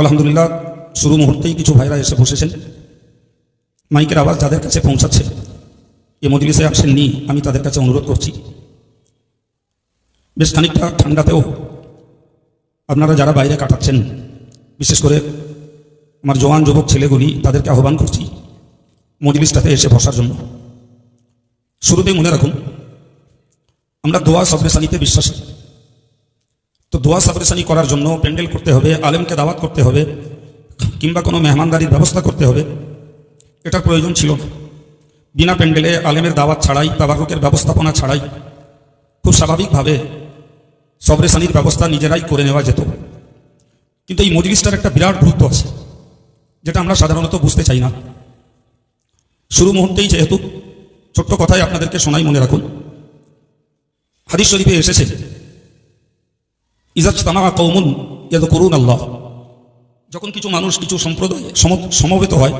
আলহামদুলিল্লাহ, শুরু মুহূর্তেই কিছু ভাইরা এসে বসেছেন। মাইকের আওয়াজ যাদের কাছে পৌঁছাচ্ছে, এ মজলিসে আসেননি, আমি তাদের কাছে অনুরোধ করছি। বেশ খানিকটা ঠান্ডাতেও আপনারা যারা বাইরে কাটাচ্ছেন, বিশেষ করে আমার জওয়ান যুবক ছেলেগুলি, তাদেরকে আহ্বান করছি মজলিসটাতে এসে বসার জন্য। শুরুতেই মনে রাখুন, আমরা দোয়া সবরেসানিতে বিশ্বাসী। তো দোয়া সাবরেসানি করার জন্য প্যান্ডেল করতে হবে, আলেমকে দাওয়াত করতে হবে, কিংবা কোনো মেহমানদারির ব্যবস্থা করতে হবে। এটার প্রয়োজন ছিল। বিনা প্যান্ডেলে আলেমের দাওয়াত ছাড়াই, তাবারুকের ব্যবস্থাপনা ছাড়াই খুব স্বাভাবিকভাবে সবরেসানির ব্যবস্থা নিজেরাই করে নেওয়া যেত। কিন্তু এই মজলিসটার একটা বিরাট গুরুত্ব আছে, যেটা আমরা সাধারণত বুঝতে চাই না। শুরু মুহূর্তেই যেহেতু ছোট্ট কথায় আপনাদেরকে শোনাই মনে রাখুন। হাদিস শরীফে এসেছে ইজাজ তামা করুন আল্লাহ। যখন কিছু মানুষ, কিছু সম্প্রদায় সম- সমবেত হয়,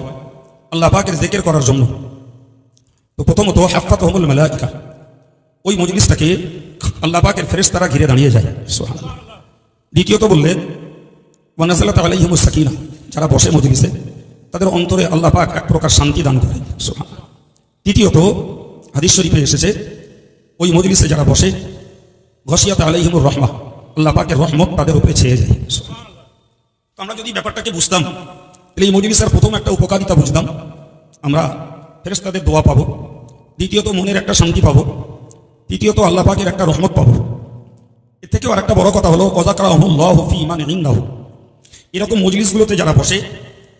আল্লাহ পাকের জেকের করার জন্য, তো প্রথমত হাফাত হমুল মেলাইকা। ওই মজলিসটাকে আল্লাহ পাকের ফেরেস তারা ঘিরে দাঁড়িয়ে যায়। দ্বিতীয়ত বললেন সাকিনা। যারা বসে মজলিসে, তাদের অন্তরে আল্লাহ পাক এক প্রকার শান্তি দান করে। তৃতীয়ত, হাদিস শরীফে এসেছে, ওই মজলিসে যারা বসে ঘসিয়াত আলাইহিমুর রহমা। আল্লাহ পাকের রহমত তাদের উপরে ছেয়ে যায়। আমরা যদি ব্যাপারটাকে বুঝতাম, তাহলে এই মজলিসের প্রথম একটা উপকারিতা বুঝতাম। আমরা ফেরেশতাদের দোয়া পাবো, দ্বিতীয়ত মনের একটা শান্তি পাবো, তৃতীয়ত আল্লাহ পাকের একটা রহমত পাবো। এর থেকেও আর একটা বড় কথা হলো অজাকরা অমুল্লাহ ফি ইমান ইন্দাহ। এরকম মজলিসগুলোতে যারা বসে,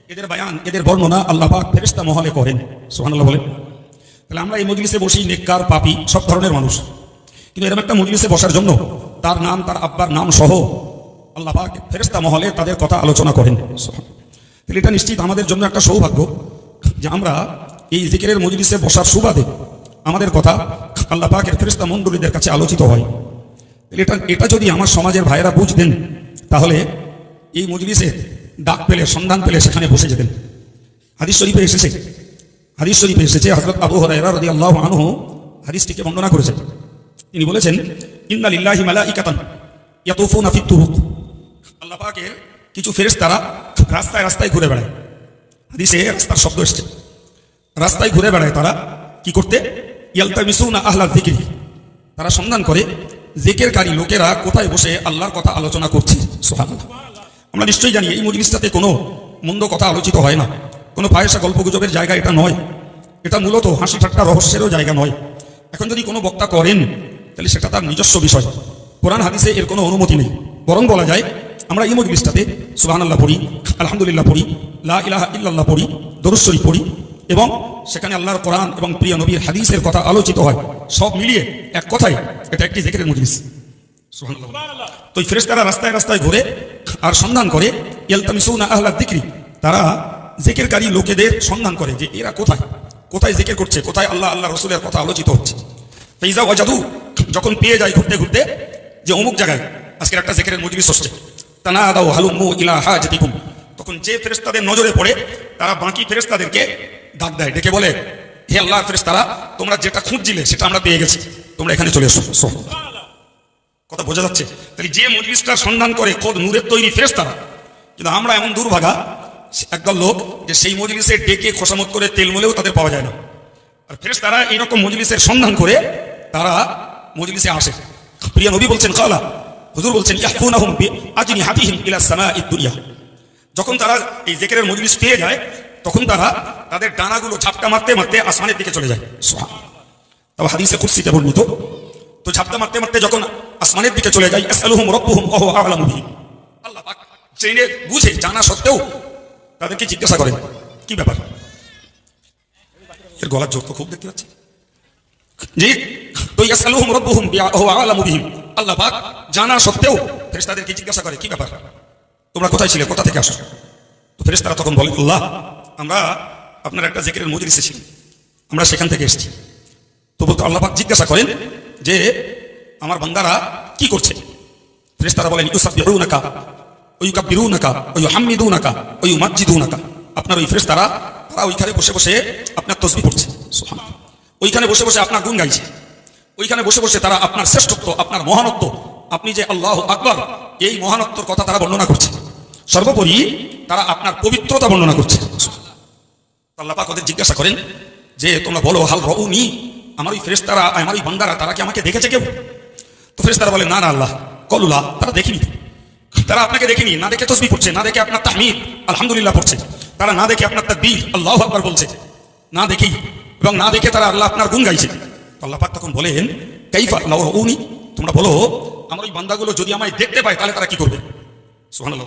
এদের বায়ান, এদের বর্ণনা আল্লাহ পাক ফেরেশতা মহলে করেন। সুবহানাল্লাহ বলেন। তাহলে আমরা এই মজলিসে বসি, নেককার, পাপি, সব ধরনের মানুষ। কিন্তু এরকম একটা মজলিসে বসার জন্য তার নাম, তার আব্বার নাম সহ আল্লাহ পাক ফেরেশতা মহলে তাদের কথা আলোচনা করেন। তাহলে এটা নিশ্চিত আমাদের জন্য একটা সৌভাগ্য যে আমরা এই জিকিরের মজলিসে বসার সুবাদে আমাদের কথা আল্লাহ পাকের ফেরেশতা মণ্ডলীদের কাছে আলোচিত হয়। তাহলে এটা এটা যদি আমার সমাজের ভাইয়েরা বুঝতেন, তাহলে এই মজলিসে ডাক পেলে, সন্ধান পেলে সেখানে বসে যেতেন। হাদিস শরীফে এসেছে। হাদিস শরীফে এসেছে, হযরত আবু হুরায়রা আল্লাহ আনহু হাদিসটিকে বর্ণনা করেছেন। তিনি বলেছেন ইন্না লিল্লাহি মালাইকাতান ইয়াতুফুনা ফিত তুরুক আল্লাহ পাকের কিছু ফেরেশতারা রাস্তায় রাস্তায় ঘুরে বেড়ায়। হাদিসে রাস্তার শব্দ এসেছে। রাস্তায় ঘুরে বেড়ায় তারা কি করতে? ইয়ালতামিসুনা আহলা যিকরি। তারা সন্ধান করে জেকেরকারী লোকেরা কোথায় বসে আল্লাহর কথা আলোচনা করছে? সুবহানাল্লাহ। আমরা নিশ্চয়ই জানি এই মজলিসটাতে কোনো মন্দ কথা আলোচিত হয় না। কোনো ফায়সা গল্পগুজবের জায়গা এটা নয়। এটা মূলত হাসি ঠাট্টা রহস্যেরও জায়গা নয়। এখন যদি কোনো বক্তা করেন তাহলে সেটা তার নিজস্ব বিষয়। কোরআন, হাদিসে এর কোনো অনুমতি নেই। বরং বলা যায়, আমরা এই মজলিসটাতে সুবাহান আল্লাহ পড়ি, আলহামদুলিল্লাহ পড়ি, লা ইলাহা ইল্লাল্লাহ পড়ি দরুশ্বরী পড়ি এবং সেখানে আল্লাহর কোরআন এবং প্রিয় নবীর হাদিসের কথা আলোচিত হয়। সব মিলিয়ে এক কথায় এটা একটি জেকেরের মজলিস। তো এই ফেরেশতারা রাস্তায় রাস্তায় ঘুরে আর সন্ধান করে, ইয়ালতামিসুনা আহলা যিকরি। তারা জেকেরকারী লোকেদের সন্ধান করে যে এরা কোথায়? কোথায় জেকের করছে? কোথায় আল্লাহ আল্লাহ রসুলের কথা আলোচিত হচ্ছে? ফেইজা ওয়াজাদু যখন পেয়ে যায় ঘুরতে ঘুরতে, যে অমুক জায়গায়, আজকের একটা জেকেরের মজলিস হচ্ছে তানা দাও হালুম্মু ইলা হা হাজাতিকুম। তখন যে ফেরেশতাদের নজরে পড়ে, তারা বাকি ফেরেশতাদেরকে ডাক দেয়, ডেকে বলে, হে আল্লাহ ফেরেশতারা, তোমরা যেটা খুঁজছিলে, সেটা আমরা পেয়ে গেছি। তোমরা এখানে চলে এসো। কথা বোঝা যাচ্ছে? তাহলে যে মজলিসটার সন্ধান করে খোদ নূরের তৈরি ফেরেশতারা, কিন্তু আমরা এমন দুর্ভাগা একদল লোক যে সেই মজলিসে ডেকে খোসামত করে তেল মলেও তাদের পাওয়া যায় না। আর ফেরেশতারা এইরকম মজলিসের সন্ধান করে, তারা মজলিসে আসে। প্রিয় নবী বলছেন, কালা। হুজুর বলছেন, ইয়াহফুনাহুম বিআজনি হাতিহিম ইলা সামাঈদ দুনিয়া। যখন তারা এই জেকেরের মজলিস পেয়ে যায়, তখন তারা তাদের ডানাগুলো ঝাপটা মারতে মারতে আসমানের দিকে চলে যায়। তবে হাদিসে কুরসিতে বর্ণিত, তো ঝাপটা মারতে মারতে যখন আসমানের দিকে চলে যায় আসালুহুম রব্বুহুম আ'লামু বিহিম আল্লাহ পাক জেনে বুঝে, জানা সত্ত্বেও তাদেরকে জিজ্ঞাসা করেন, কি ব্যাপার? এর গলার জোর তো খুব দেখতে পাচ্ছি আল্লাহ পাক জানা সত্ত্বেও জিজ্ঞাসা করে? কি ব্যাপার? তোমরা কোথায় ছিলে? কোথা থেকে তো তখন বলে, আল্লাহ, আমরা আপনার একটা জেকেরের মজলিসে ছিলাম। আমরা সেখান থেকে এসেছি। তো বলতো আল্লাহ জিজ্ঞাসা করেন যে, আমার বান্দারা কি করছে? ফেরেশতারা বলেন আপনার ওই ফেরেশতারা, তারা ওইখানে বসে বসে আপনার পড়ছে। সুবহানাল্লাহ। ওইখানে বসে বসে আপনার গুণ গাইছে। ওইখানে বসে বসে তারা আপনার শ্রেষ্ঠত্ব, আপনার মহানত্ব, আপনি যে আল্লাহ আকবর, এই মহানত্বর কথা তারা বর্ণনা করছে। সর্বোপরি তারা আপনার পবিত্রতা বর্ণনা করছে। আল্লাহ পাক ওদের জিজ্ঞাসা করেন যে, তোমরা বলো, হাল রউনি? আমার ওই ফেরেস্তারা আমার ওই বান্দারা, তারা কি আমাকে দেখেছে কেউ? তো ফেরেস্তারা বলে, না না, আল্লাহ, কলুলা, তারা দেখিনি। তারা আপনাকে দেখেনি, না দেখে তসবি পড়ছে, না দেখে আপনার তাহমিদ, আলহামদুলিল্লাহ পড়ছে। তারা না দেখে আপনার তাকবীর, আল্লাহ আকবার বলছে। না দেখেই এবং না দেখে তারা আল্লাহ আপনার গুণ গাইছে। আল্লাহ পাক তখন বলেন কাইফা লাউ রউনি তোমরা বলো আমার ওই বান্দাগুলো যদি আমায় দেখতে পায় তাহলে তারা কি করবে? সুবহানাল্লাহ।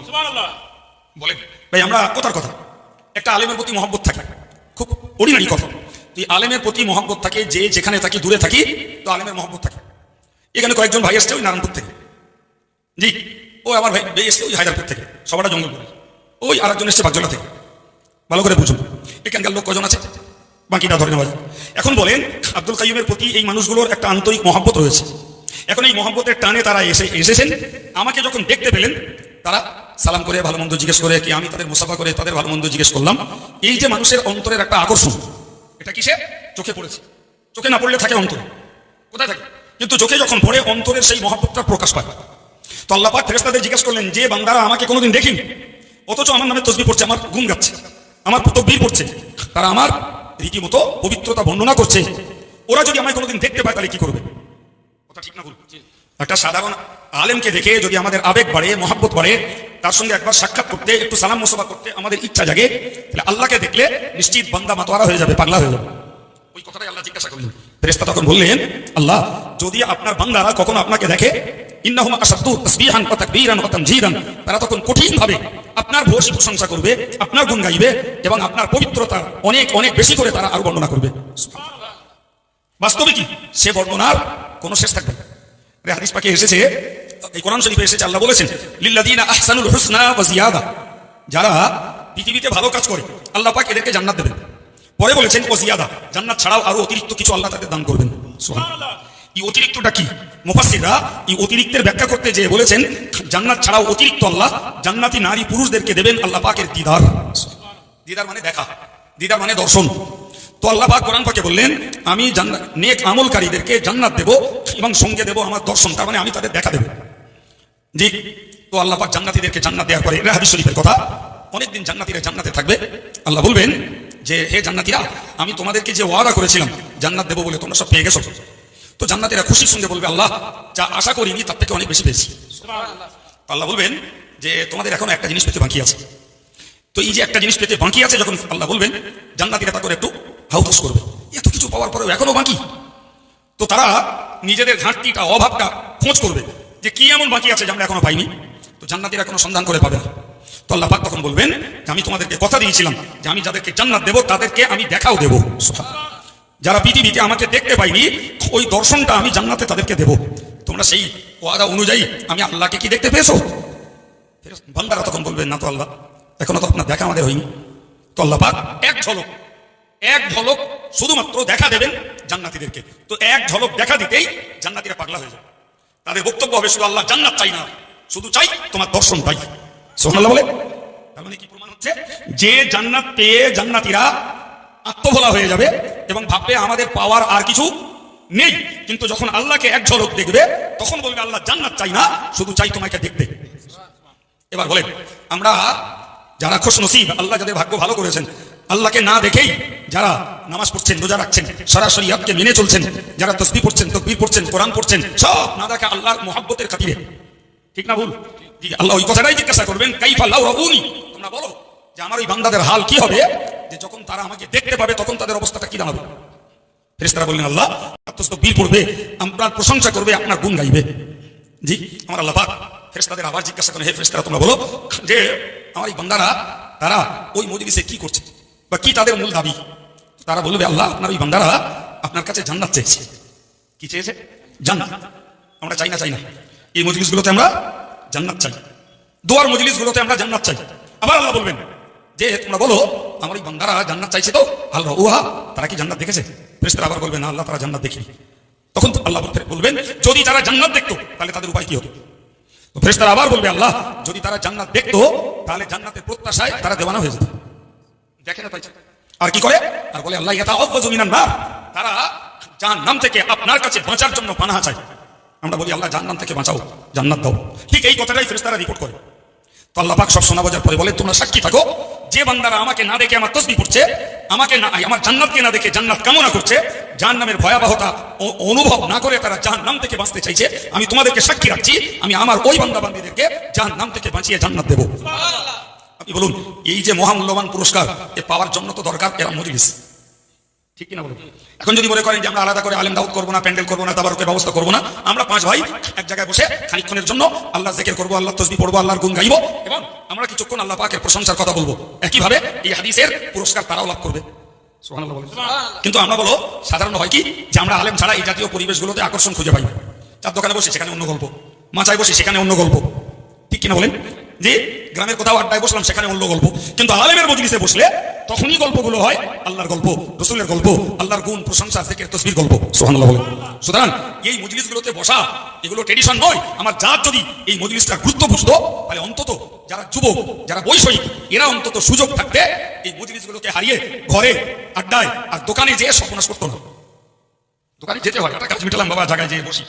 বলেন ভাই আমরা কথার কথা। একটা আলেমের প্রতি মহব্বত থাকে। খুব অর্ডিনারি কথা। তুই আলেমের প্রতি মহব্বত থাকে যে যেখানে থাকি দূরে থাকি তো আলেমের মহব্বত থাকে। এখানে কয়েকজন ভাই এসছে ওই নারায়ণপুর থেকে। জি ও আমার ভাই ভাই এসছে ওই হায়দারপুর থেকে। সবাটা জঙ্গল ওই আরেকজন এসছে বাগজলা থেকে। ভালো করে বুঝুন। এখানকার লোক কজন আছে? বাকিটা যায় এখন বলেন, আব্দুল কাইমের প্রতি এই মানুষগুলোর একটা আন্তরিক মহব্বত রয়েছে। এখন এই মহব্বতের টানে তারা এসে এসেছেন। আমাকে যখন দেখতে পেলেন, তারা সালাম করে, ভালো মন্দ জিজ্ঞেস করে, কি আমি তাদের মুসাফা করে, তাদের ভালো মন্দ জিজ্ঞেস করলাম। এই যে মানুষের অন্তরের একটা আকর্ষণ, এটা কিসে চোখে পড়েছে। চোখে না পড়লে থাকে অন্তর। কোথায় থাকে? কিন্তু চোখে যখন পড়ে, অন্তরের সেই মহব্বতটা প্রকাশ পায়। তো আল্লাহ পাক ফেরেশতাদের জিজ্ঞেস করলেন, যে বান্দারা আমাকে কোনোদিন দেখিনি? অথচ আমার নামে তসবি পড়ছে, আমার ঘুম গাচ্ছে আমার তকবীর পড়ছে, তারা আমার রীতিমতো পবিত্রতা বর্ণনা করছে। ওরা যদি আমায় কোনোদিন দেখতে পায় তাহলে কি করবে? কথা ঠিক না ভুল। একটা সাধারণ আলেমকে দেখে যদি আমাদের আবেগ বাড়ে মহাব্বত বাড়ে তার সঙ্গে একবার সাক্ষাৎ করতে একটু সালাম মোসবা করতে আমাদের ইচ্ছা জাগে তাহলে আল্লাহকে দেখলে নিশ্চিত বান্দা মাতোয়ারা হয়ে যাবে পাগলা হয়ে যাবে। ওই কথাটাই আল্লাহ জিজ্ঞাসা করলেন। ফেরেশতা তখন বললেন, আল্লাহ, যদি আপনার বান্দারা কখনো আপনাকে দেখে, ইন্নাহুম আসাদ্দু তাসবিহান ওয়া তাকবীরান ওয়া তামজিদান, তারা তখন কঠিন ভাবে আপনার ভূয়সী প্রশংসা করবে, আপনার গুণ গাইবে এবং আপনার পবিত্রতা অনেক অনেক বেশি করে তারা আরও বর্ণনা করবে। বাস্তবে কি? সে বর্ণনার কোনো শেষ থাকবে আরে হাদিস পাকে এসেছে, এই কোরআন শরীফে এসেছে, আল্লাহ বলেছেন, লিল্লাযীনা আহসানুল হুসনা ওয়া জিয়াদা। যারা পৃথিবীতে ভালো কাজ করে, আল্লাহ পাক এদেরকে জান্নাত দেবেন। পরে বলেছেন, ও জিয়াদা, জান্নাত ছাড়াও আরও অতিরিক্ত কিছু আল্লাহ তাদের দান করবেন। এই অতিরিক্তটা কি? মুফাসসিররা এই অতিরিক্তের ব্যাখ্যা করতে যে বলেছেন, জান্নাত ছাড়াও অতিরিক্ত আল্লাহ জান্নাতি নারী পুরুষদেরকে দেবেন আল্লাহ পাকের দিদার। দিদার মানে দেখা, দিদার মানে দর্শন। তো আল্লাহ পাক কোরআন পাকে বললেন, আমি নেক আমলকারীদেরকে জান্নাত দেব এবং সঙ্গে দেব আমার দর্শন, তার মানে আমি তাদের দেখা দেব। জি, তো আল্লাহ পাক জান্নাতীদেরকে জান্নাত দেওয়ার পরে, এটা হাদিস শরীফের কথা। অনেকদিন জান্নাতীরা জান্নাতে থাকবে। আল্লাহ বলবেন যে, হে জান্নাতীরা, আমি তোমাদেরকে যে ওয়াদা করেছিলাম, জান্নাত দেবো বলে তোমরা সব পেয়ে গেছো। তো জান্নাতীরা খুশির সঙ্গে বলবে, আল্লাহ, যা আশা করিনি, তার থেকে অনেক বেশি পেয়েছি। আল্লাহ বলবেন যে, তোমাদের এখন একটা জিনিস পেতে বাকি আছে। তো এই যে একটা জিনিস পেতে বাকি আছে, যখন আল্লাহ বলবেন, জান্নাতীরা তা করে একটু হাউফুস করবে। এত কিছু পাওয়ার পরেও এখনও বাকি। তো তারা নিজেদের ঘাটতিটা, অভাবটা খোঁজ করবে যে, কি এমন বাকি আছে যে আমরা এখনও পাইনি। তো জান্নাতীরা কোনো সন্ধান করে পাবে না। তো তখন বলবেন যে আমি তোমাদেরকে কথা দিয়েছিলাম যে আমি যাদেরকে জান্নাত দেবো, তাদেরকে আমি দেখাও দেবো। যারা পৃথিবীতে আমাকে দেখতে পাইনি ওই দর্শনটা আমি জান্নাতে তাদেরকে দেব। তোমরা সেই ওয়াদা অনুযায়ী আমি আল্লাহকে কি দেখতে পেয়েছ? বান্দারা তখন বলবেন, না তো আল্লাহ, এখনও তো আপনার দেখা আমাদের হয়নি। তো এক ঝলক এক ঝলক শুধুমাত্র দেখা দেবেন জান্নাতীদেরকে। তো এক ঝলক দেখা দিতেই জান্নাতীরা পাগলা হয়ে যাবে। তাদের বক্তব্য হবে, শুধু আল্লাহ জান্নাত চাই না, শুধু চাই তোমার দর্শন পাই। মানে কি প্রমাণ হচ্ছে? যে জান্নাত পেয়ে জান্নাতীরা আত্মভোলা হয়ে যাবে এবং ভাববে আমাদের পাওয়ার আর কিছু নেই। কিন্তু যখন আল্লাহকে এক ঝলক দেখবে, তখন বলবে, আল্লাহ জান্নাত চাই না, শুধু চাই তোমাকে দেখতে। এবার বলেন, আমরা যারা খুশ নসিব আল্লাহ যাদের ভাগ্য ভালো করেছেন, আল্লাহকে না দেখেই যারা নামাজ পড়ছেন, রোজা রাখছেন, সরাসরি আপকে মেনে চলছেন, যারা তসবি পড়ছেন, তকবির পড়ছেন, কোরআন পড়ছেন, সব না দেখা আল্লাহর মোহাব্বতের খাতিরে। ঠিক না ভুল? আল্লাহ ওই কথাটাই জিজ্ঞাসা করবেন, কাইফা লাউ রাউনি? তোমরা বলো যে আমার ওই বান্দাদের হাল কি হবে? যে যখন তারা আমাকে দেখতে পাবে, তখন তাদের অবস্থাটা কি দাঁড়াবে ফেরেশতারা বললেন, আল্লাহ আত্মস্ত বীর পড়বে, আপনার প্রশংসা করবে, আপনার গুণ গাইবে। জি, আমার আল্লাহ পাক ফেরেশতাদের আবার জিজ্ঞাসা করেন, হে ফেরেশতারা, তোমরা বলো যে আমার এই বান্দারা, তারা ওই মজলিসে কি করছে? বা কি তাদের মূল দাবি? তারা বলবে, আল্লাহ, আপনার ওই বান্দারা আপনার কাছে জান্নাত চেয়েছে। কি চেয়েছে? জান্নাত। আমরা চাই না চাই না। এই মজলিসগুলোতে আমরা জান্নাত চাই। দোয়ার মজলিসগুলোতে আমরা জান্নাত চাই। আবার আল্লাহ বলবেন, যে তোমরা বলো, আমার এই বান্দারা জান্নাত চাইছে তো? আল্লাহ, উহা, তারা কি জান্নাত দেখেছে? ফেরেশতারা আবার বলবেন না, আল্লাহ, তারা জান্নাত দেখি তখন তো আল্লাহ বলবেন, যদি তারা জান্নাত দেখতো, তাহলে তাদের উপায় কি হতো? ফেরেশতারা আবার বলবে, আল্লাহ, যদি তারা জান্নাত দেখতো, তাহলে জান্নাতের প্রত্যাশায় তারা দেওয়ানা হয়ে যেত। দেখে না পাইছে আর কি করে? আর বলে, আল্লাহ এটা মিনান নার। তারা জাহান্নাম থেকে আপনার কাছে বাঁচার জন্য পানাহা চায়। আমরা বলি আল্লাহ জাহান্নাম থেকে বাঁচাও জান্নাত দাও। ঠিক এই কথাটাই ফেরেশতারা রিপোর্ট করে। তো আল্লাহ পাক সব শোনা বোঝার পরে বলে তোমরা সাক্ষী থাকো যে বান্দারা আমাকে না দেখে আমার তসবি করছে আমাকে না আমার জান্নাতকে না দেখে জান্নাত কামনা করছে জাহান নামের ভয়াবহতা ও- অনুভব না করে তারা জাহান নাম থেকে বাঁচতে চাইছে আমি তোমাদেরকে সাক্ষী রাখছি আমি আমার ওই বান্দা বান্দিদেরকে জাহান নাম থেকে বাঁচিয়ে জান্নাত দেবো। আপনি বলুন এই যে মহামূল্যবান পুরস্কার এ পাওয়ার জন্য তো দরকার এরা মজলিস। ঠিক কিনা বলুন। এখন যদি মনে করেন যে আমরা আলাদা করে আলেম দাউদ করব না প্যান্ডেল করব না তাবারকের ব্যবস্থা করব না আমরা পাঁচ ভাই এক জায়গায় বসে খানিক্ষণের জন্য আল্লাহ জেকের করব আল্লাহ তসবি পড়ব আল্লাহর গুণ গাইবো এবং আমরা কিছুক্ষণ আল্লাহ পাকের প্রশংসার কথা বলব। একইভাবে এই হাদিসের পুরস্কার তারাও লাভ করবে। কিন্তু আমরা বলো সাধারণ হয় কি যে আমরা আলেম ছাড়া এই জাতীয় পরিবেশগুলোতে আকর্ষণ খুঁজে পাই চার দোকানে বসে সেখানে অন্য গল্প মাচায় বসে সেখানে অন্য গল্প। ঠিক কিনা বলেন? যে গ্রামের কোথাও আড্ডায় বসলাম, সেখানে অন্য গল্প। কিন্তু আলেমের মজলিসে বসলে তখনই গল্পগুলো হয় আল্লাহর গল্প, রসুলের গল্প, আল্লাহর গুণ, প্রশংসা থেকে তসবির গল্প। সুবহানাল্লাহ বলেন সুতরাং এই মজলিসগুলোতে বসা, এগুলো ট্রেডিশন নয়। আমার জাত যদি এই মজলিসটার গুরুত্ব বুঝতো, তাহলে অন্তত যারা যুবক, যারা বৈষয়িক, এরা অন্তত সুযোগ থাকতে এই মজলিসগুলোকে হারিয়ে ঘরে, আড্ডায় আর দোকানে যেয়ে সর্বনাশ করতো না। দোকানে যেতে হয় একটা কাজ মিটালাম বাবা জায়গায় যেয়ে বসি।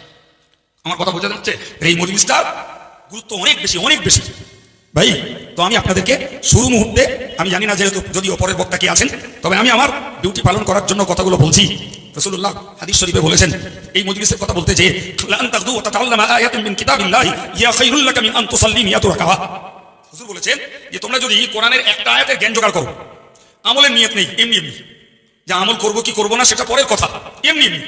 আমার কথা বোঝা যাচ্ছে? এই মজলিসটার গুরুত্ব অনেক বেশি অনেক বেশি। ভাই, তো আমি আপনাদেরকে শুরু মুহূর্তে, আমি জানি না যেহেতু যদি অপরের বক্তা কি আছেন, তবে আমি আমার ডিউটি পালন করার জন্য কথাগুলো বলছি। শরীফে বলেছেন, এই কথা বলতে বলেছেন যে, তোমরা যদি কোরআনের একটা জ্ঞান জোগাড় করো, আমলের নিয়ত নেই, এমনি এমনি। যে আমল করব কি করব না, সেটা পরের কথা, এমনি এমনি।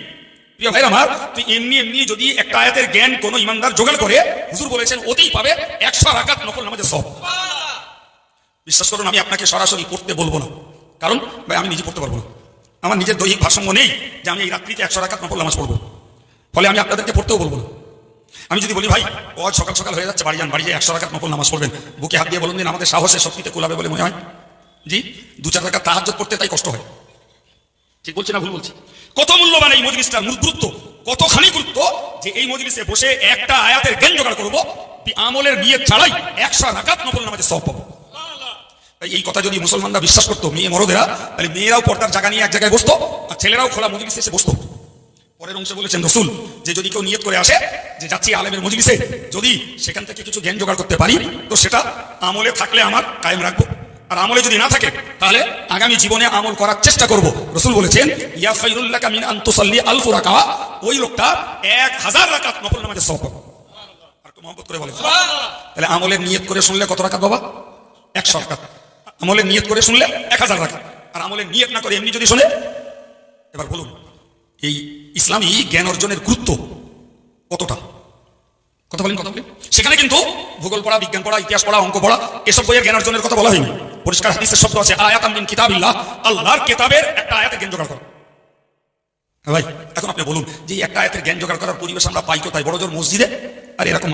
প্রিয় ভাই আমার, তুই এমনি এমনি যদি একটা আয়াতের জ্ঞান কোন ইমানদার জোগাড় করে, হুজুর বলেছেন ওতেই পাবে, একশো রাকাত নকল নামাজের সব বিশ্বাস করুন, আমি আপনাকে সরাসরি পড়তে বলব না। কারণ, ভাই, আমি নিজে পড়তে পারব না। আমার নিজের দৈহিক ভারসাম্য নেই যে আমি এই রাত্রিতে একশো রাকাত নকল নামাজ পড়ব। ফলে আমি আপনাদেরকে পড়তেও বলব না। আমি যদি বলি, ভাই ও সকাল সকাল হয়ে যাচ্ছে, বাড়ি যান, বাড়ি যেয়ে একশো রাকাত নকল নামাজ পড়বেন, বুকে হাত দিয়ে বলুন দিন, আমাদের সাহসে শক্তিতে কুলাবে বলে মনে হয়? জি দু চার টাকা তাহাজ পড়তে তাই কষ্ট হয়। ঠিক বলছি না ভুল বলছি? কত মূল্যবান এই মজলিসটার গুরুত্ব? কতখানি গুরুত্ব যে এই মজলিসে বসে একটা আয়াতের জ্ঞান জোগাড় করব? আমলের বিয়ে ছাড়াই একশো রাকাত নকল নামাজের সব পাবো। এই কথা যদি মুসলমানরা বিশ্বাস করতো, মেয়ে মরদেরা, তাহলে মেয়েরাও পর্দার জায়গা নিয়ে এক জায়গায় বসতো, আর ছেলেরাও খোলা মজলিসে এসে বসতো। পরের অংশে বলেছেন রসুল, যে যদি কেউ নিয়ত করে আসে, যে যাচ্ছি আলেমের মজলিসে, যদি সেখান থেকে কিছু জ্ঞান জোগাড় করতে পারি, তো সেটা আমলে থাকলে আমার কায়েম রাখব। আর আমলে যদি না থাকে তাহলে আগামী জীবনে আমল করার চেষ্টা করব। রসুল বলেছেন ইয়া কামিন আনতুসাল্লি আলফু রাকা ওই লোকটা এক হাজার রাকাত নফল নামাজের সব আর একটু মহব্বত করে বলে তাহলে আমলের নিয়ত করে শুনলে কত রাকাত বাবা? একশো রাকাত। আমলের নিয়ত করে শুনলে এক হাজার রাকাত। আর আমলের নিয়ত না করে এমনি যদি শুনে এবার বলুন এই ইসলামী জ্ঞান অর্জনের গুরুত্ব কতটা? কথা বলেন কথা বলেন। সেখানে কিন্তু ভূগোল পড়া, বিজ্ঞান পড়া, ইতিহাস পড়া, অঙ্ক পড়া, এসব বইয়ের জ্ঞান অর্জনের কথা বলা হয়নি। পরিষ্কার হাদিসের শব্দ আছে আয়াত আমিন কিতাবিল্লাহ। আল্লাহর কিতাবের একটা আয়াতের জ্ঞান জোগাড় করো। হ্যাঁ ভাই, এখন আপনি বলুন যে একটা আয়াতের জ্ঞান জোগাড় করার পরিবেশ আমরা পাই কোথায়? বড় জোর মসজিদে? আর এরকম।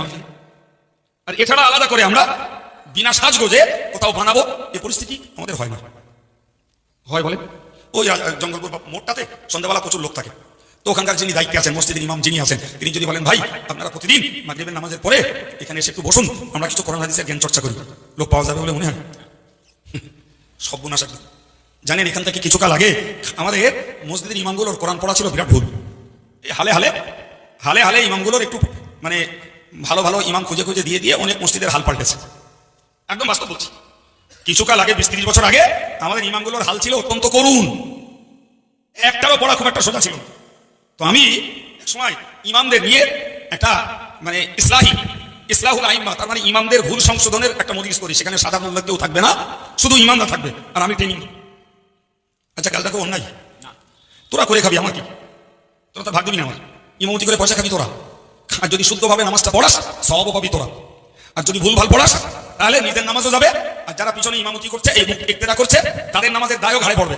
আর এছাড়া আলাদা করে আমরা বিনা সাজগোজে কোথাও বানাবো, এ পরিস্থিতি আমাদের হয় না। হয় বলে? ওই জঙ্গলপুর বা মোড়টাতে সন্ধ্যাবেলা প্রচুর লোক থাকে। তো ওখানকার যিনি দায়িত্বে আছেন, মসজিদের ইমাম যিনি আছেন, তিনি যদি বলেন, ভাই, আপনারা প্রতিদিন মাগরিবের নামাজের পরে এখানে এসে একটু বসুন, আমরা কিছু করোনা হাদিসের জ্ঞান চর্চা করি। লোক পাওয়া যাবে বলে মনে হয়? সব গুণাশা জানেন, এখান থেকে কিছু কাল আগে আমাদের মসজিদের ইমামগুলোর কোরআন পড়া ছিল বিরাট ভুল। হালে হালে হালে হালে ইমামগুলোর একটু মানে ভালো ভালো ইমাম খুঁজে খুঁজে দিয়ে দিয়ে অনেক মসজিদের হাল পাল্টেছে। একদম বাস্তব বলছি। কিছুকাল আগে, বিশ ত্রিশ বছর আগে আমাদের ইমামগুলোর হাল ছিল অত্যন্ত করুণ। একটারও পড়া খুব একটা সোজা ছিল না। তো আমি এক সময় ইমামদের নিয়ে একটা মানে ইসলাহি ইসলাহুল আইম্মা তার মানে ইমামদের ভুল সংশোধনের একটা মজলিস করি। সেখানে সাধারণ লোক কেউ থাকবে না শুধু ইমামরা থাকবে আর আমি ট্রেনিং আচ্ছা কাল দেখো অন্যায়। তোরা করে খাবি আমাকে। তোরা তো ভাগ দিবি না আমার ইমামতি করে পয়সা খাবি তোরা। আর যদি শুদ্ধভাবে নামাজটা পড়াস সবও পাবি তোরা। আর যদি ভুল ভালো পড়াস তাহলে নিজের নামাজও যাবে। আর যারা পিছনে ইমামতি করছে এই ইক্তেদা করছে তাদের নামাজের দায়ও ঘাড়ে পড়বে।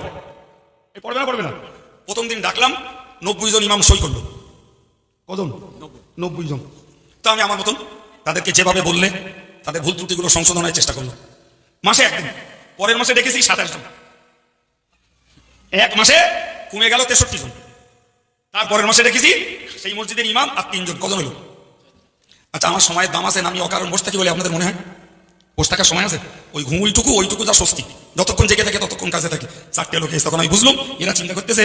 এই পড়বে না পড়বে না। প্রথম দিন ডাকলাম নব্বই জন ইমাম সই করল। কজন নব্বই। জন। তা আমি আমার মতন তাদেরকে যেভাবে বললে তাদের ভুল ত্রুটিগুলো সংশোধনের চেষ্টা করল। মাসে একদিন। পরের মাসে দেখেছি সাতাশ জন। এক মাসে কমে গেল তেষট্টি জন। তারপরের মাসে দেখেছি সেই মসজিদের ইমাম আর তিনজন। কজন হলো আচ্ছা আমার সময়ের দাম আছে না আমি অকারণ বসে থাকি বলে আপনাদের মনে হয়? বসে থাকার সময় আছে? ওই ঘুমুইটুকু ওইটুকু যা স্বস্তি। যতক্ষণ জেগে থাকে ততক্ষণ কাজে থাকে। চারটে লোকে এসে তখন আমি বুঝলাম এরা চিন্তা করতেছে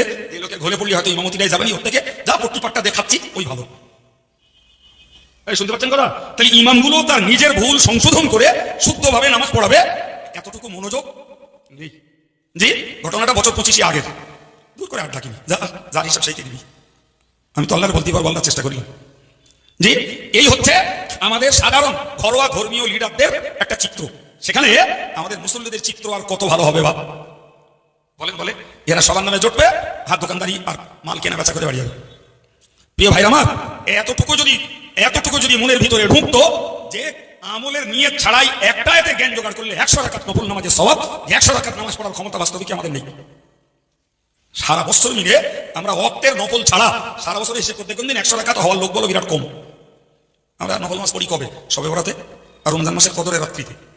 ঘরে পড়লে হয়তো ইমামতিটাই যাবেনি ওর থেকে। যা পট্টি পাট্টা দেখাচ্ছি, ওই ভালো। শুনতে পাচ্ছেন কথা? তাহলে ইমামগুলো তার নিজের ভুল সংশোধন করে শুদ্ধভাবে নামাজ পড়াবে। এতটুকু মনোযোগ নেই। জি, ঘটনাটা বছর পঁচিশে আগের। দূর করে আড্ডা কিনি যা যার হিসাব সেইকে দিবি আমি তো আল্লাহর বলতে পারব চেষ্টা করি। জি, এই হচ্ছে আমাদের সাধারণ ঘরোয়া ধর্মীয় লিডারদের একটা চিত্র। সেখানে আমাদের মুসল্লিদের চিত্র আর কত ভালো হবে বাবা বলেন বলে এরা সবার নামে জুটবে হাত দোকানদারি আর মাল কেনা বেচা করে বাড়ি যাবে। প্রিয় ভাই আমার, এতটুকু যদি এতটুকু যদি মনের ভিতরে ঢুকতো যে আমলের নিয়ত ছাড়াই একটা এতে জ্ঞান জোগাড় করলে একশো রাখাত নফল নামাজের স্বভাব একশো রাখাত নামাজ পড়ার ক্ষমতা বাস্তবিক আমাদের নেই। সারা বছর মিলে আমরা অক্টের নকল ছাড়া সারা বছর করতে কোন দিন একশো রাখাত হওয়ার লোক বলো বিরাট কম। আমরা নকল মাস পড়ি কবে? সবে বরাতে? আর রমজান মাসের কদরের রাত্রিতে।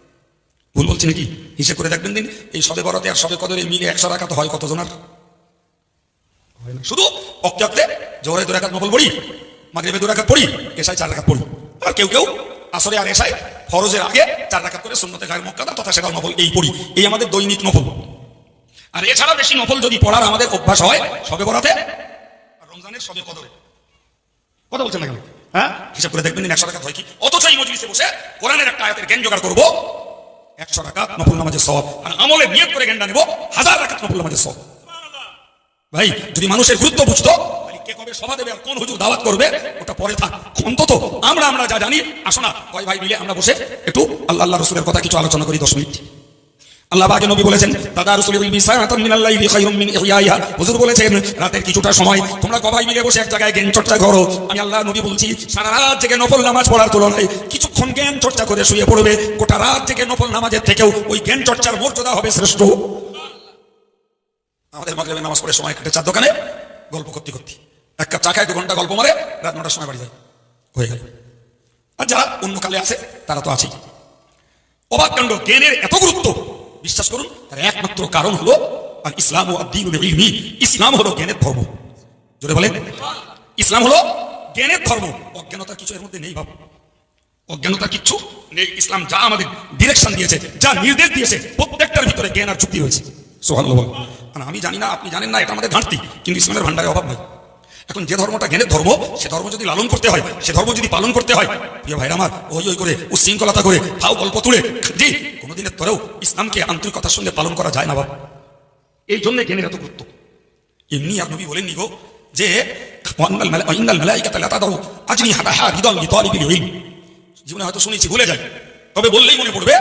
ভুল বলছি নাকি? হিসেব করে দেখবেন দিন এই সবে বরাতে আর সবে কদরে মিলে একশো রাখাত হয় কতজনার? হয় না। শুধু অক্টে অক্টে জোরে দু রাখাত নকল পড়ি মাগরিবে দু রাখাত পড়ি এসাই চার রাখাত পড়ি। আর কেউ কেউ আসরে আর এসাই ফরজের আগে চার রাখাত করে শূন্যতে গায়ের মক্কাদা তথা সেটাও নফল এই পড়ি। এই আমাদের দৈনিক নফল। আর এছাড়া বেশি নফল যদি পড়ার আমাদের অভ্যাস হয় সবে পড়াতে আর রমজানের সবে কদরে। কথা বলছেন না কেন? হ্যাঁ? হিসাব করে দেখবেন দিন একশো টাকা হয় কি? অথচ এই মজলিসে বসে কোরআনের একটা আয়াতের জ্ঞান জোগাড় করব। একশো নফল নামাজের সব আর আমলে করে গেন্ডা হাজার নফল নামাজের সব ভাই, যদি মানুষের গুরুত্ব বুঝতো কে কবে সভা দেবে কোন দাওয়াত করবে, ওটা পরে অন্তত আমরা আমরা যা জানি, আসো না। কয় ভাই মিলে আমরা বসে একটু আল্লাহ রসুলের কথা কিছু আলোচনা করি দশ মিনিট। আল্লাহ পাকে নবী বলেছেন, দাদা রসুলের বিসারাতাম মিনাল্লাহি খায়রুম মিন ইহইয়াইহা। হুজুর বলেছেন, রাতের কিছুটা সময় তোমরা কবাই মিলে বসে এক জায়গায় জ্ঞান চর্চা করো। আমি আল্লাহ নবী বলছি, সারা রাত জেগে নফল নামাজ পড়ার তুলনায় কিছুক্ষণ জ্ঞান চর্চা করে শুয়ে পড়বে। গোটা রাত জেগে নফল নামাজের থেকেও ওই জ্ঞান চর্চার মর্যাদা হবে শ্রেষ্ঠ। আমাদের মাগরিবের নামাজ পড়ে সময় কেটে চার দোকানে, গল্প করতে করতে। এক কাপ চা খায়, দু ঘণ্টা গল্প মারে, রাত নটার সময় বাড়ি যায়। হয়ে গেল। আর যারা অন্য কালে আছে, তারা তো আছেই। অবাক কাণ্ড, জ্ঞানের এত গুরুত্ব। বিশ্বাস করুন, তার একমাত্র কারণ হলো আর ইসলাম ও আদিন ইসলাম হলো জ্ঞানের ধর্ম। জোরে বলেন। ইসলাম হলো জ্ঞানের ধর্ম। অজ্ঞানতা কিছু এর মধ্যে নেই ভাব অজ্ঞানতা কিচ্ছু নেই। ইসলাম যা আমাদের ডিরেকশন দিয়েছে, যা নির্দেশ দিয়েছে, প্রত্যেকটার ভিতরে জ্ঞান আর যুক্তি হয়েছে সোহান আমি জানি না, আপনি জানেন না, এটা আমাদের ঘাটতি, কিন্তু ইসলামের ভান্ডারে অভাব নেই। এখন যে ধর্মটা জ্ঞানের ধর্ম, সে ধর্ম যদি লালন করতে হয়, সে ধর্ম যদি পালন করতে হয়, প্রিয় ভাইরা আমার, ওই ওই করে উশৃঙ্খলতা করে ফাও গল্প তুলে জি কোনোদিনের তরেও ইসলামকে আন্তরিকতার সঙ্গে পালন করা যায় না বাবা এই জন্য জ্ঞানের এত গুরুত্ব। এমনি আর নবী বলেননি গো যে জীবনে হয়তো শুনেছি, ভুলে যাই। তবে বললেই মনে পড়বে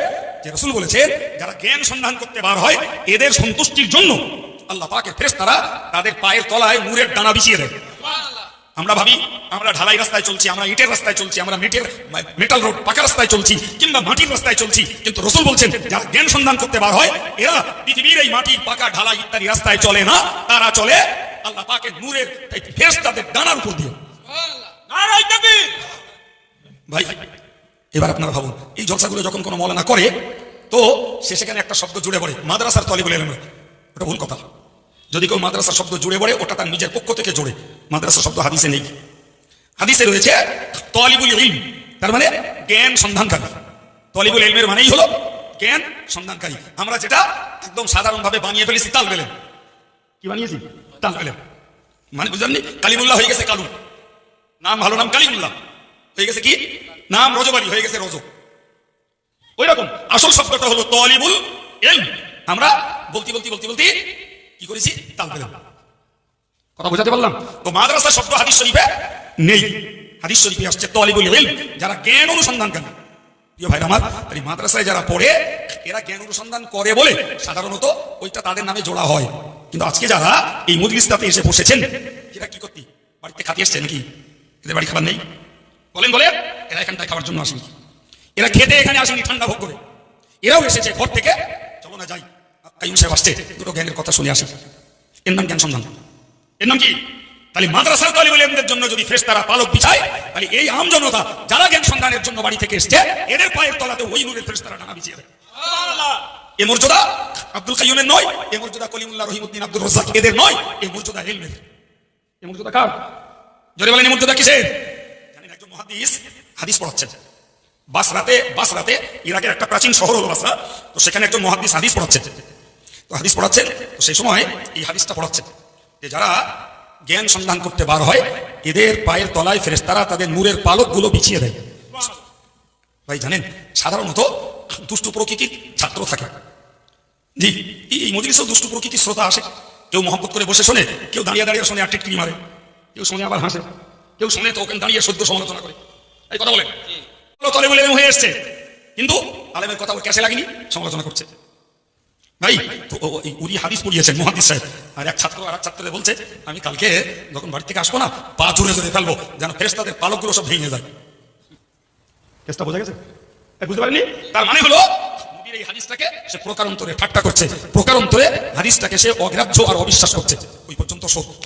যে রসুল বলেছেন, যারা জ্ঞান সন্ধান করতে বার হয়, এদের সন্তুষ্টির জন্য আল্লাহ পাকের ফেরেশতারা তাদের পায়ের তলায় মুরের ডানা বিছিয়ে দেয়। আমরা ভাবি আমরা ঢালাই রাস্তায় চলছি আমরা ইটের রাস্তায় চলছি আমরা মেটের মেটাল রোড পাকা রাস্তায় চলছি কিংবা মাটির রাস্তায় চলছি। কিন্তু রসুল বলছেন যারা জ্ঞান সন্ধান করতে বার হয় এরা পৃথিবীর এই মাটির পাকা ঢালাই ইত্যাদি রাস্তায় চলে না তারা চলে আল্লাহ পাকের নূরের ফেরেশতাদের ডানার উপর দিয়ে। ভাই এবার আপনারা ভাবুন এই জলসাগুলো যখন কোনো মৌলানা করে তো সে সেখানে একটা শব্দ জুড়ে পড়ে মাদ্রাসার তলে বলে এলাম ওটা ভুল কথা। যদি কেউ মাদ্রাসার শব্দ জুড়ে পড়ে ওটা তার নিজের পক্ষ থেকে জোড়ে মাদ্রাসার শব্দ হাদিসে নেই। হাদিসে রয়েছে, তলিবুল ইলম। তার মানে জ্ঞান সন্ধানকারী। তলিবুল ইলমের মানেই হলো জ্ঞান সন্ধানকারী। আমরা যেটা একদম সাধারণভাবে বানিয়ে ফেলেছি, তাল বেলেন কি বানিয়েছি? তাল বেলেন মানে বুঝলেন কালিমুল্লাহ হয়ে গেছে কালু। নাম ভালো, নাম কালিমুল্লাহ। হয়ে গেছে কি? নাম রজবাড়ি হয়ে গেছে রজ ওই রকম আসল শব্দটা হলো তলিবুল ইলম। আমরা বলতে বলতে বলতে বলতে কি করেছি? তাল পেলাম কথা বোঝাতে পারলাম? তো মাদ্রাসা শব্দ হাদিস শরীফে? নেই। হাদিস শরীফে আসছে তলিবুল ইলম যারা জ্ঞান অনুসন্ধান করে। প্রিয় ভাই আমার তাই মাদ্রাসায় যারা পড়ে এরা জ্ঞান অনুসন্ধান করে বলে সাধারণত ওইটা তাদের নামে জোড়া হয়। কিন্তু আজকে যারা এই মজলিসটাতে এসে বসেছেন এরা কি করতে? বাড়িতে খাতে এসছে নাকি? এদের বাড়ি খাবার নেই? বলেন বলে এরা এখানটায় খাওয়ার জন্য আসেনি। এরা খেতে এখানে আসেনি ঠান্ডা ভোগ করে। এরাও এসেছে ঘর থেকে। চলো না যাই। কাইম সাহেব আসছে। দুটো জ্ঞানের কথা শুনে আসি। এর নাম জ্ঞান সন্ধান। এর নাম কি? তাহলে মাদ্রাসার তালিবুলেমদের জন্য যদি ফ্রেশ তারা পালক বিছায়, তাহলে এই আম জনতা যারা জ্ঞান সন্ধানের জন্য বাড়ি থেকে এসছে, এদের পায়ের তলাতে ওই নূরের ফ্রেশ তারা ডানা বিছিয়ে এ মর্যাদা আব্দুল কাইমের নয়, এ মর্যাদা কলিমুল্লাহ রহিমউদ্দিন আব্দুল রাজ্জাক এদের নয়, এ মর্যাদা হেলমের এ মর্যাদা কার? জোরে বলেন, এ মর্যাদা কিসের? জানেন একজন মহাদিস হাদিস পড়াচ্ছেন। বাসরাতে বাসরাতে ইরাকের একটা প্রাচীন শহর হলো বাসরা, তো সেখানে একজন মহাদিস হাদিস পড়াচ্ছেন। তো হাদিস পড়াচ্ছেন, তো সেই সময় এই হাদিসটা পড়াচ্ছেন। যে যারা জ্ঞান সন্ধান করতে বার হয়, এদের পায়ের তলায় ফেরেস্তারা তাদের নূরের পালকগুলো বিছিয়ে দেয়। ভাই, জানেন, সাধারণত দুষ্টু প্রকৃতির ছাত্র থাকে। জি, এই- মজলিসেও দুষ্টু প্রকৃতির শ্রোতা আসে। কেউ মহব্বত করে বসে শোনে, কেউ দাঁড়িয়ে দাঁড়িয়ে শোনে আর টিটকিরি মারে। কেউ শোনে আবার হাসে। কেউ শোনে তো ওখানে দাঁড়িয়ে সদ্য সমালোচনা করে। এই কথা বলেন। তলে বলে হয়ে এসছে। কিন্তু আলেমের কথা ওর ক্যাশে লাগেনি, সমালোচনা করছে। ভাই উনি হাদিস পড়িয়েছেন মহাদিস সাহেব। আর এক ছাত্র আর এক ছাত্রদের বলছে আমি কালকে যখন বাড়ি থেকে আসব না পা জুড়ে জুড়ে ফেলব যেন ফেরেস্তাদের পালকগুলো সব ভেঙে যায়। কেসটা বোঝা গেছে? বুঝতে পারেননি? তার মানে হলো নবীর এই হাদিসটাকে সে প্রকারান্তরে ঠাট্টা করছে প্রকারান্তরে হাদিসটাকে সে অগ্রাহ্য আর অবিশ্বাস করছে। ওই পর্যন্ত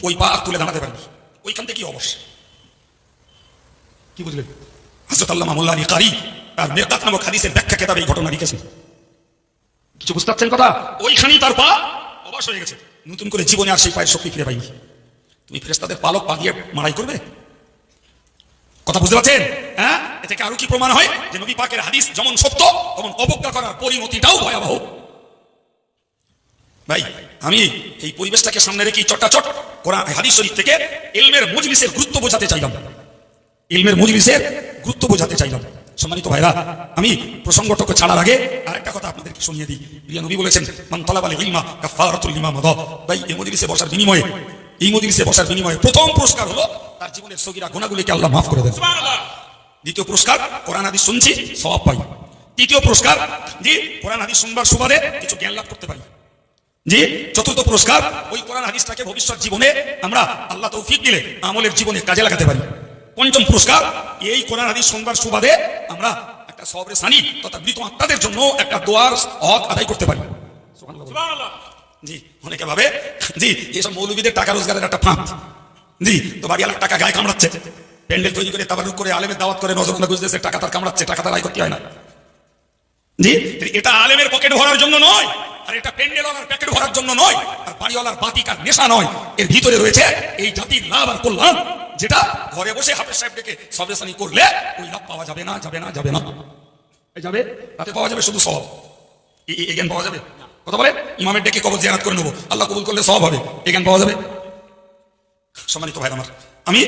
ওই পা আর তুলে দাঁড়াতে পারবে ওইখান থেকে কি অবশ্য? কি বুঝলেন? হজরত আল্লাহ মোল্লা আলী কারি তার মেরকাত নামক হাদিসের ব্যাখ্যা কেতাবে এই ঘটনা কিছু বুঝতে পারছেন কথা? ওইখানেই তার পা অবাস হয়ে গেছে। নতুন করে জীবনে আর সেই পায়ের শক্তি ফিরে পাইনি। তুমি ফেরেস্তাদের পালক পা দিয়ে মারাই করবে? কথা বুঝতে পারছেন? হ্যাঁ? এ থেকে আরও কি প্রমাণ হয়? যে নবী পাকের হাদিস যেমন সত্য, তেমন অবজ্ঞা করার পরিণতিটাও ভয়াবহ। ভাই, আমি এই পরিবেশটাকে সামনে রেখে চট্টাচট কোরআন হাদিস শরীফ থেকে এলমের মজলিসের গুরুত্ব বোঝাতে চাইলাম। ইলমের মজলিসের গুরুত্ব বোঝাতে চাইলাম। সম্মানিত ভাইরা আমি প্রসঙ্গটকে ছাড়ার আগে আরেকটা কথা আপনাদেরকে শুনিয়ে দিই। প্রিয় নবী বলেছেন মান তালাবাল ইলমা কাফারাতুল লিমা মাদা। ভাই এই মজলিসে বসার বিনিময়ে এই মজলিসে বসার বিনিময়ে প্রথম পুরস্কার হলো তার জীবনের সগীরা গুণাগুলিকে আল্লাহ মাফ করে দেন। সুবহানাল্লাহ। দ্বিতীয় পুরস্কার কোরআন হাদিস শুনছি সওয়াব পাই। তৃতীয় পুরস্কার জি কোরআন হাদিস শুনবার সুবাদে কিছু জ্ঞান লাভ করতে পারি। জি চতুর্থ পুরস্কার ওই কোরআন হাদিসটাকে ভবিষ্যৎ জীবনে আমরা আল্লাহ তৌফিক দিলে আমলের জীবনে কাজে লাগাতে পারি। পঞ্চম পুরস্কার। এই কোরআন হাদিস শুনবার সুবাদে আমরা একটা সবরে সানি তথা মৃত আত্মাদের জন্য একটা দোয়ার হক আদায় করতে পারি। জি অনেকে ভাবে জি এসব মৌলবীদের টাকা রোজগারের একটা ফাঁক জি তো বাড়ি আলাদা টাকা গায়ে কামড়াচ্ছে। প্যান্ডেল তৈরি করে তাবার করে আলেমের দাওয়াত করে নজরনা গুজতেছে টাকা তার কামড়াচ্ছে টাকা তার আয় করতে হয় না। জি এটা আলেমের পকেট ভরার জন্য নয় আর এটা প্যান্ডেল প্যান্ডেলওয়ালার প্যাকেট ভরার জন্য নয় আর বাড়িওয়ালার বাতিক আর নেশা নয়। এর ভিতরে রয়েছে এই জাতির লাভ আর কল্যাণ। যেটা ঘরে বসে হাফেজ সাহেব ডেকে সবেসানি করলে ওই লাভ পাওয়া যাবে না যাবে না যাবে না। এই যাবে? তাতে পাওয়া যাবে শুধু সব এই জ্ঞান পাওয়া যাবে? কথা বলে ইমামের ডেকে কবর জিয়ারাত করে নেব। আল্লাহ কবুল করলে সব হবে। এই জ্ঞান পাওয়া যাবে? সম্মানিত ভাই আমার আমি